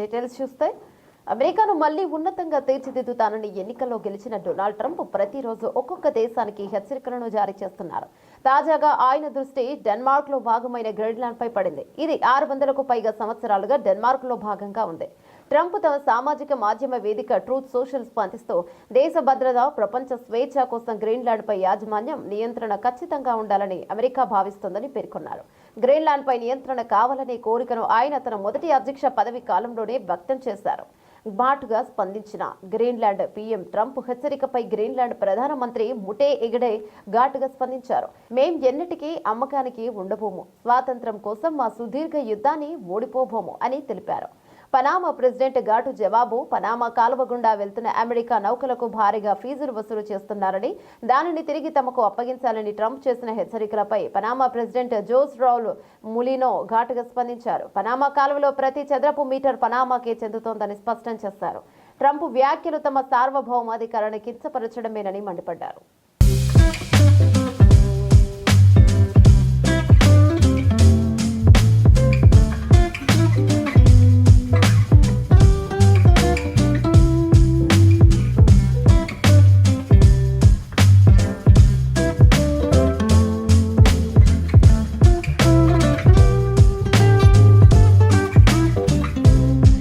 Details చూస్తే అమెరికాను మళ్ళీ ఉన్నతంగా తీర్చిదిద్దుతానని ఎన్నికల్లో గెలిచిన డొనాల్డ్ ట్రంప్ ప్రతిరోజు ఒక్కొక్క దేశానికి హెచ్చరికలను జారీ చేస్తున్నారు. తాజాగా ఆయన దృష్టి డెన్మార్క్లో భాగమైన గ్రీన్లాండ్ పై పడింది. ఇది ఆరు వందలకు పైగా సంవత్సరాలుగా డెన్మార్క్లో భాగంగా ఉంది. ట్రంప్ తమ సామాజిక మాధ్యమ వేదిక ట్రూత్ సోషల్ స్పందిస్తూ దేశ భద్రత ప్రపంచ స్వేచ్ఛ కోసం గ్రీన్లాండ్పై యాజమాన్యం నియంత్రణ ఖచ్చితంగా ఉండాలని అమెరికా భావిస్తోందని పేర్కొన్నారు. గ్రీన్లాండ్పై నియంత్రణ కావాలనే కోరికను ఆయన తన మొదటి అధ్యక్ష పదవి కాలంలోనే వ్యక్తం చేశారు. ఘాటుగా స్పందించిన గ్రీన్లాండ్ పీఎం ట్రంప్ హెచ్చరికపై గ్రీన్లాండ్ ప్రధానమంత్రి ముటే ఎగడే ఘాటుగా స్పందించారు. మేం ఎన్నిటికీ అమ్మకానికి ఉండబోము. స్వాతంత్రం కోసం మా సుదీర్ఘ యుద్ధాన్ని ఓడిపోబోము అని తెలిపారు. పనామా ప్రెసిడెంట్ ఘాటు జవాబు పనామా కాలువ గుండా వెళ్తున్న అమెరికా నౌకలకు భారీగా ఫీజులు వసూలు చేస్తున్నారని దానిని తిరిగి తమకు అప్పగించాలని ట్రంప్ చేసిన హెచ్చరికలపై Panama president Jose Raul Mulino ఘాటుగా స్పందించారు. పనామా కాలువలో ప్రతి చదరపు మీటర్ పనామాకే చెందుతోందని స్పష్టం చేశారు. ట్రంప్ వ్యాఖ్యలు తమ సార్వభౌమాధికారాన్ని కించపరచడమేనని మండిపడ్డారు.